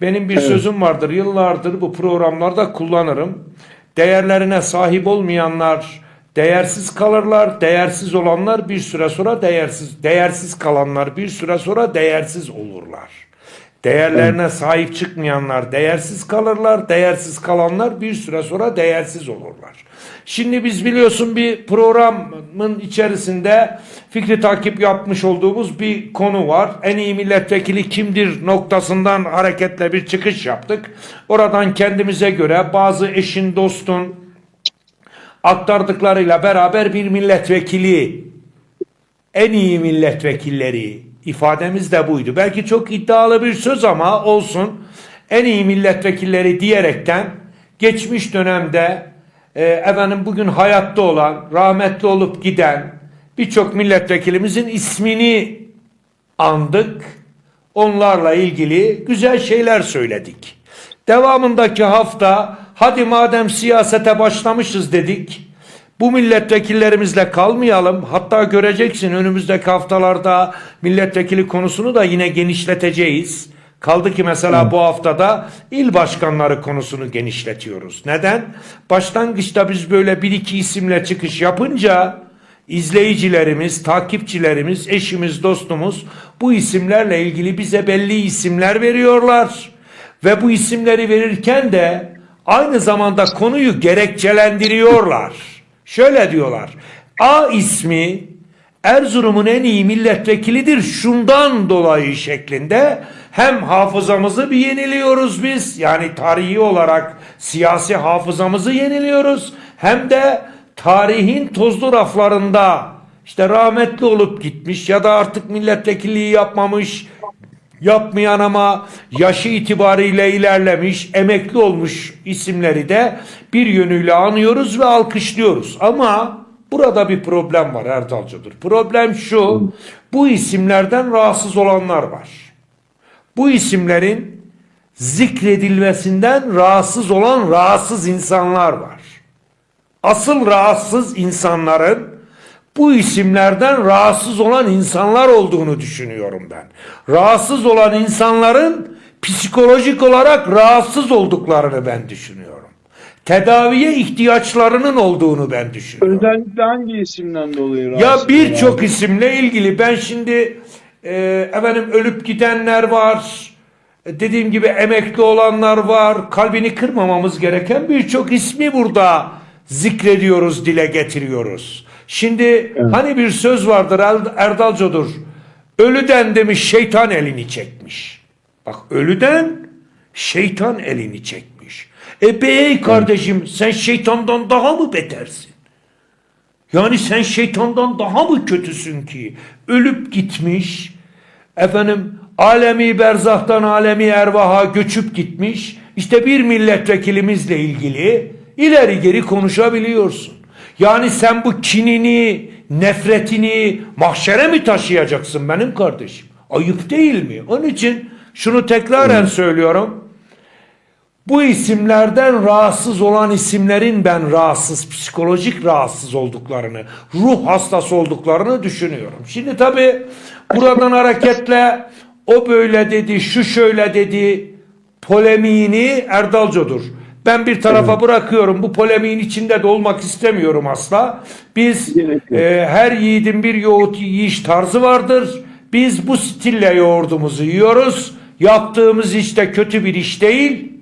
benim bir Evet. sözüm vardır. Yıllardır bu programlarda kullanırım. Değerlerine sahip olmayanlar değersiz kalırlar. Değersiz olanlar bir süre sonra değersiz değersiz kalanlar bir süre sonra değersiz olurlar. Değerlerine sahip çıkmayanlar değersiz kalırlar. Değersiz kalanlar bir süre sonra değersiz olurlar. Şimdi biz biliyorsun bir programın içerisinde fikri takip yapmış olduğumuz bir konu var. En iyi milletvekili kimdir noktasından hareketle bir çıkış yaptık. Oradan kendimize göre bazı eşin dostun aktardıklarıyla beraber bir milletvekili en iyi milletvekilleri ifademiz de buydu. Belki çok iddialı bir söz ama olsun. En iyi milletvekilleri diyerekten geçmiş dönemde e, efendim bugün hayatta olan, rahmetli olup giden birçok milletvekilimizin ismini andık. Onlarla ilgili güzel şeyler söyledik. Devamındaki hafta hadi madem siyasete başlamışız dedik. Bu milletvekillerimizle kalmayalım. Hatta göreceksin önümüzdeki haftalarda milletvekili konusunu da yine genişleteceğiz. Kaldı ki mesela bu haftada il başkanları konusunu genişletiyoruz. Neden? Başlangıçta biz böyle bir iki isimle çıkış yapınca izleyicilerimiz, takipçilerimiz, eşimiz, dostumuz bu isimlerle ilgili bize belli isimler veriyorlar. Ve bu isimleri verirken de aynı zamanda konuyu gerekçelendiriyorlar. Şöyle diyorlar. A ismi Erzurum'un en iyi milletvekilidir şundan dolayı şeklinde hem hafızamızı bir yeniliyoruz biz yani tarihi olarak siyasi hafızamızı yeniliyoruz hem de tarihin tozlu raflarında işte rahmetli olup gitmiş ya da artık milletvekilliği yapmamış yapmayan ama yaşı itibariyle ilerlemiş, emekli olmuş isimleri de bir yönüyle anıyoruz ve alkışlıyoruz. Ama burada bir problem var Erdalcıdır. Problem şu, bu isimlerden rahatsız olanlar var. Bu isimlerin zikredilmesinden rahatsız olan rahatsız insanlar var. Asıl rahatsız insanların bu isimlerden rahatsız olan insanlar olduğunu düşünüyorum ben. Rahatsız olan insanların psikolojik olarak rahatsız olduklarını ben düşünüyorum. Tedaviye ihtiyaçlarının olduğunu ben düşünüyorum. Özellikle hangi isimden dolayı Ya rahatsız birçok abi? isimle ilgili ben şimdi e, efendim ölüp gidenler var. E, Dediğim gibi emekli olanlar var. Kalbini kırmamamız gereken birçok ismi burada zikrediyoruz, dile getiriyoruz. Şimdi hani bir söz vardır Er- Erdalcodur. Ölüden demiş şeytan elini çekmiş. Bak ölüden şeytan elini çekmiş. E bey kardeşim sen şeytandan daha mı betersin? Yani sen şeytandan daha mı kötüsün ki? Ölüp gitmiş, efendim alemi berzahtan alemi ervaha göçüp gitmiş. İşte bir milletvekilimizle ilgili ileri geri konuşabiliyorsun. Yani sen bu kinini, nefretini mahşere mi taşıyacaksın benim kardeşim? Ayıp değil mi? Onun için şunu tekraren söylüyorum. Bu isimlerden rahatsız olan isimlerin ben rahatsız, psikolojik rahatsız olduklarını, ruh hastası olduklarını düşünüyorum. Şimdi tabi buradan hareketle o böyle dedi, şu şöyle dedi polemiğini Erdalco'dur. Ben bir tarafa bırakıyorum. Bu polemiğin içinde de olmak istemiyorum asla. Biz e, her yiğidin bir yoğurt yiyiş tarzı vardır. Biz bu stille yoğurdumuzu yiyoruz. Yaptığımız işte kötü bir iş değil.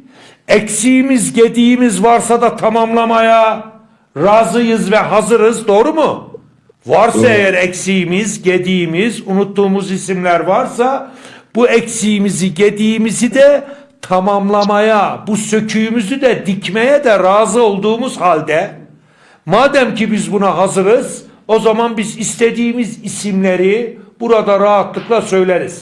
Eksiğimiz, gediğimiz varsa da tamamlamaya razıyız ve hazırız. Doğru mu? Varsa eğer eksiğimiz, gediğimiz, unuttuğumuz isimler varsa bu eksiğimizi, gediğimizi de tamamlamaya, bu söküğümüzü de dikmeye de razı olduğumuz halde madem ki biz buna hazırız o zaman biz istediğimiz isimleri burada rahatlıkla söyleriz.